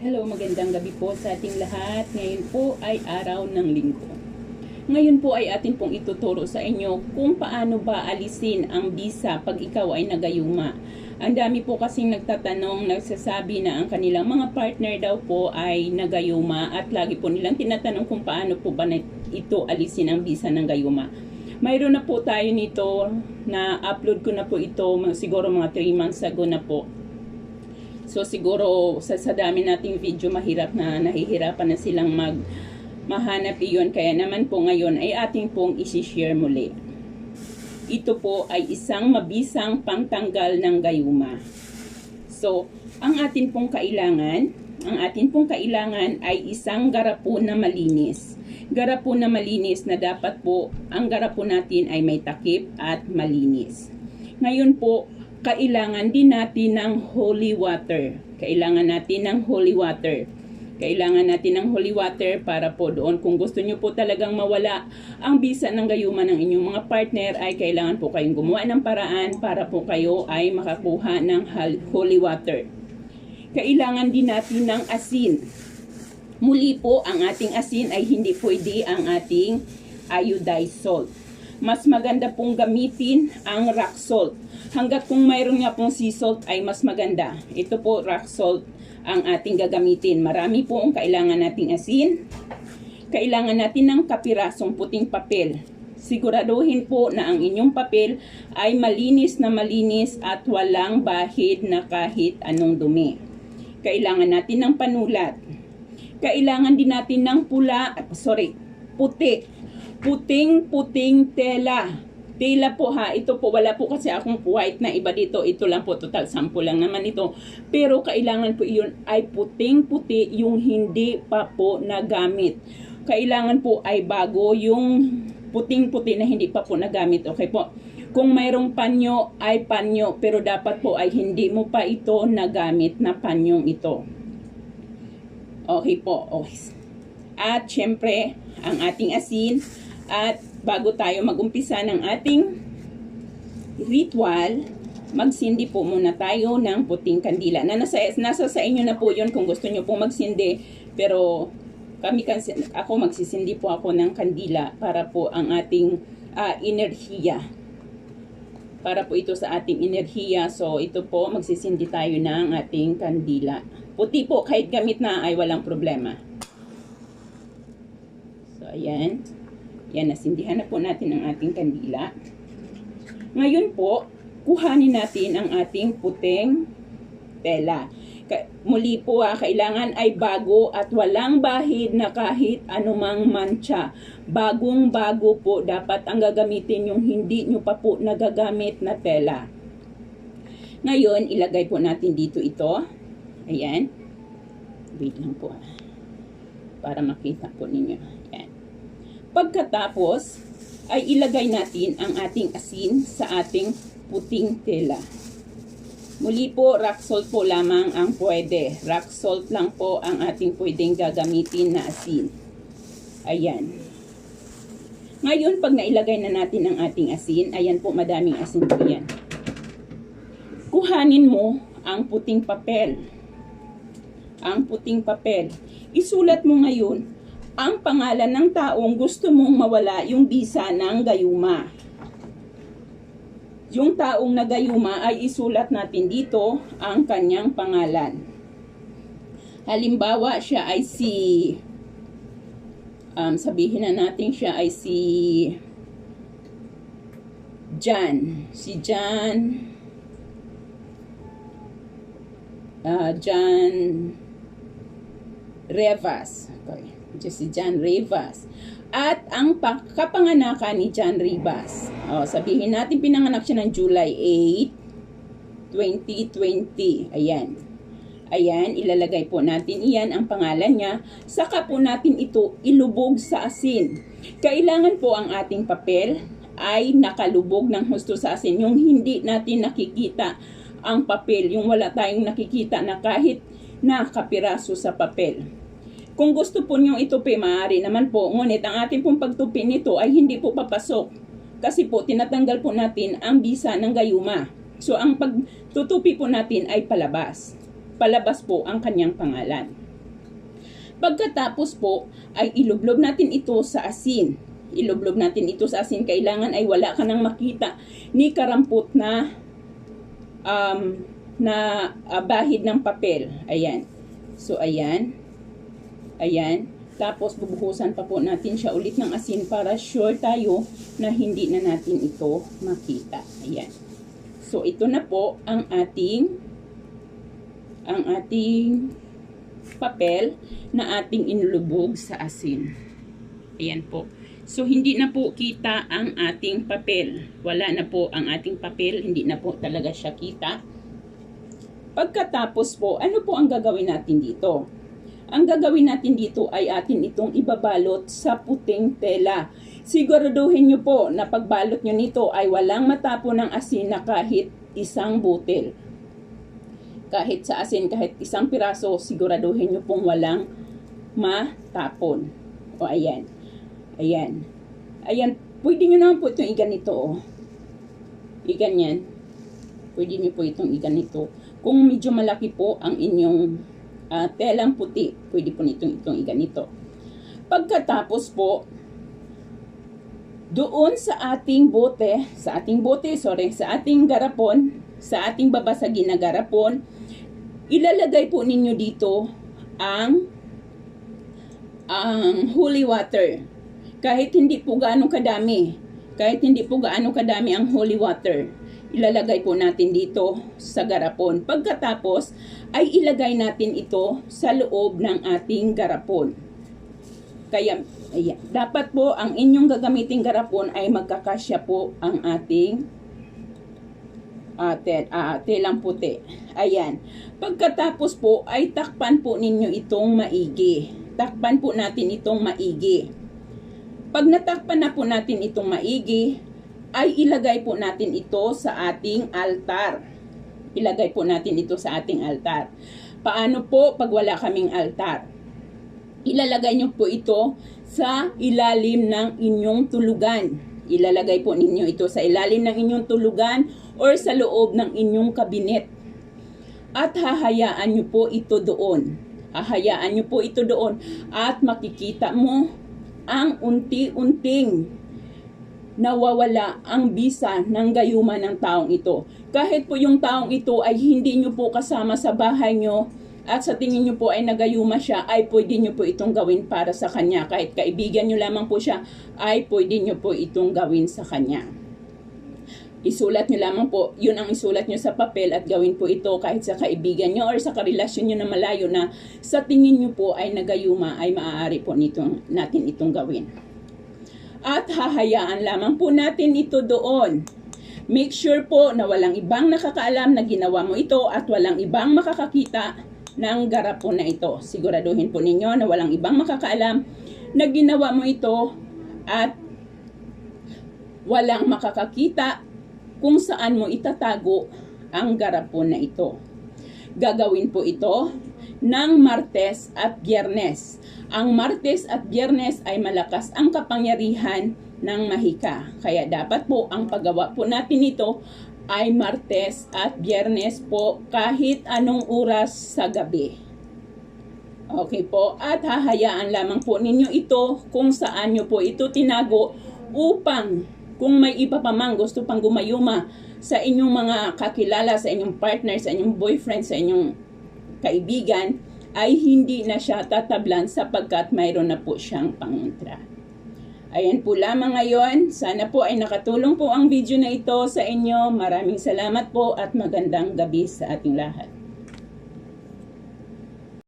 Hello, magandang gabi po sa ating lahat. Ngayon po ay araw ng linggo. Ngayon po ay atin pong ituturo sa inyo kung paano ba alisin ang visa pag ikaw ay nagayuma. Ang dami po kasing nagtatanong, nagsasabi na ang kanilang mga partner daw po ay nagayuma at lagi po nilang tinatanong kung paano po ba ito alisin ang visa ng gayuma. Mayroon na po tayo nito na upload ko na po ito siguro mga 3 months ago na po So siguro sa, sa dami nating video mahirap na nahihirapan na silang mag mahanap iyon. Kaya naman po ngayon ay ating pong isi-share muli. Ito po ay isang mabisang pangtanggal ng gayuma. So, ang atin pong kailangan, ang atin pong kailangan ay isang garapo na malinis. Garapo na malinis na dapat po, ang garapo natin ay may takip at malinis. Ngayon po, kailangan din natin ng holy water. Kailangan natin ng holy water. Kailangan natin ng holy water para po doon kung gusto nyo po talagang mawala ang bisa ng gayuma ng inyong mga partner ay kailangan po kayong gumawa ng paraan para po kayo ay makakuha ng holy water. Kailangan din natin ng asin. Muli po, ang ating asin ay hindi pwede ang ating iodized salt. Mas maganda pong gamitin ang rock salt Hanggat kung mayroon nga pong sea salt ay mas maganda. Ito po rock salt ang ating gagamitin. Marami po ang kailangan nating asin. Kailangan natin ng kapirasong puting papel. Siguraduhin po na ang inyong papel ay malinis na malinis at walang bahid na kahit anong dumi. Kailangan natin ng panulat. Kailangan din natin ng pula, sorry, puti. Puting-puting tela Tila po ha, ito po wala po kasi akong white na iba dito. Ito lang po, total sample lang naman ito. Pero kailangan po iyon ay puting-puti yung hindi pa po nagamit. Kailangan po ay bago yung puting-puti na hindi pa po nagamit. Okay po. Kung mayroong panyo ay panyo pero dapat po ay hindi mo pa ito nagamit na panyong ito. Okay po. Okay. At syempre, ang ating asin at bago tayo magumpisa ng ating ritual, magsindi po muna tayo ng puting kandila. Na nasa, nasa sa inyo na po yun kung gusto nyo pong magsindi. Pero kami ako magsisindi po ako ng kandila para po ang ating uh, enerhiya. Para po ito sa ating enerhiya. So ito po magsisindi tayo ng ating kandila. Puti po kahit gamit na ay walang problema. So ayan. Yan, nasindihan na po natin ang ating kandila. Ngayon po, kuhanin natin ang ating puting tela. Muli po ha, ah, kailangan ay bago at walang bahid na kahit anumang mancha. Bagong bago po dapat ang gagamitin yung hindi nyo pa po nagagamit na tela. Ngayon, ilagay po natin dito ito. Ayan. Wait lang po. Ah. Para makita po ninyo. Pagkatapos, ay ilagay natin ang ating asin sa ating puting tela. Muli po, rock salt po lamang ang pwede. Rock salt lang po ang ating pwedeng gagamitin na asin. Ayan. Ngayon, pag nailagay na natin ang ating asin, ayan po, madaming asin po yan. Kuhanin mo ang puting papel. Ang puting papel. Isulat mo ngayon ang pangalan ng taong gusto mong mawala yung bisa ng gayuma. Yung taong nagayuma ay isulat natin dito ang kanyang pangalan. Halimbawa, siya ay si um, sabihin na natin siya ay si John. Si John uh, John Revas. Okay si John Rivas. At ang kapanganakan ni John Rivas. O, sabihin natin pinanganak siya ng July 8, 2020. Ayan. Ayan, ilalagay po natin iyan ang pangalan niya. Saka po natin ito ilubog sa asin. Kailangan po ang ating papel ay nakalubog ng husto sa asin. Yung hindi natin nakikita ang papel, yung wala tayong nakikita na kahit na kapiraso sa papel. Kung gusto po nyo itupi, maaari naman po. Ngunit ang ating pong pagtupi nito ay hindi po papasok. Kasi po, tinatanggal po natin ang bisa ng gayuma. So, ang pagtutupi po natin ay palabas. Palabas po ang kanyang pangalan. Pagkatapos po, ay ilublob natin ito sa asin. Ilublob natin ito sa asin. Kailangan ay wala ka nang makita ni karampot na um, na ah, bahid ng papel. Ayan. So, ayan. Ayan. Tapos, bubuhusan pa po natin siya ulit ng asin para sure tayo na hindi na natin ito makita. Ayan. So, ito na po ang ating ang ating papel na ating inulubog sa asin. Ayan po. So, hindi na po kita ang ating papel. Wala na po ang ating papel. Hindi na po talaga siya kita. Pagkatapos po, ano po ang gagawin natin dito? Ang gagawin natin dito ay atin itong ibabalot sa puting tela. Siguraduhin nyo po na pagbalot nyo nito ay walang matapo ng asin na kahit isang butil. Kahit sa asin, kahit isang piraso, siguraduhin nyo pong walang matapon. O ayan. Ayan. Ayan. Pwede nyo naman po itong iganito. Oh. Iganyan. Pwede nyo po itong iganito. Kung medyo malaki po ang inyong ah, telang puti, pwede po nitong itong iganito. Pagkatapos po, doon sa ating bote, sa ating bote, sorry, sa ating garapon, sa ating babasagin na garapon, ilalagay po ninyo dito ang ang holy water. Kahit hindi po gaano kadami, kahit hindi po gaano kadami ang holy water, ilalagay po natin dito sa garapon. Pagkatapos, ay ilagay natin ito sa loob ng ating garapon. Kaya, ayan, dapat po ang inyong gagamiting garapon ay magkakasya po ang ating uh, tel, uh, telang puti. Ayan. Pagkatapos po ay takpan po ninyo itong maigi. Takpan po natin itong maigi. Pag natakpan na po natin itong maigi, ay ilagay po natin ito sa ating altar. Ilagay po natin ito sa ating altar. Paano po pag wala kaming altar? Ilalagay nyo po ito sa ilalim ng inyong tulugan. Ilalagay po ninyo ito sa ilalim ng inyong tulugan or sa loob ng inyong kabinet. At hahayaan nyo po ito doon. Hahayaan nyo po ito doon at makikita mo ang unti-unting nawawala ang bisa ng gayuma ng taong ito. Kahit po yung taong ito ay hindi nyo po kasama sa bahay nyo, at sa tingin nyo po ay nagayuma siya, ay pwede nyo po itong gawin para sa kanya. Kahit kaibigan nyo lamang po siya, ay pwede nyo po itong gawin sa kanya. Isulat nyo lamang po, yun ang isulat nyo sa papel at gawin po ito kahit sa kaibigan nyo or sa karelasyon nyo na malayo na sa tingin nyo po ay nagayuma ay maaari po nitong, natin itong gawin. At hahayaan lamang po natin ito doon. Make sure po na walang ibang nakakaalam na ginawa mo ito at walang ibang makakakita ng garapon na ito. Siguraduhin po ninyo na walang ibang makakaalam na ginawa mo ito at walang makakakita kung saan mo itatago ang garapon na ito. Gagawin po ito ng Martes at Biyernes. Ang Martes at Biyernes ay malakas ang kapangyarihan ng mahika. Kaya dapat po ang paggawa po natin ito ay Martes at Biyernes po kahit anong oras sa gabi. Okay po, at hahayaan lamang po ninyo ito kung saan nyo po ito tinago upang kung may iba pa mang gusto pang gumayuma sa inyong mga kakilala, sa inyong partner, sa inyong boyfriend, sa inyong kaibigan, ay hindi na siya tatablan sapagkat mayroon na po siyang pangontra. Ayan po lamang ngayon. Sana po ay nakatulong po ang video na ito sa inyo. Maraming salamat po at magandang gabi sa ating lahat.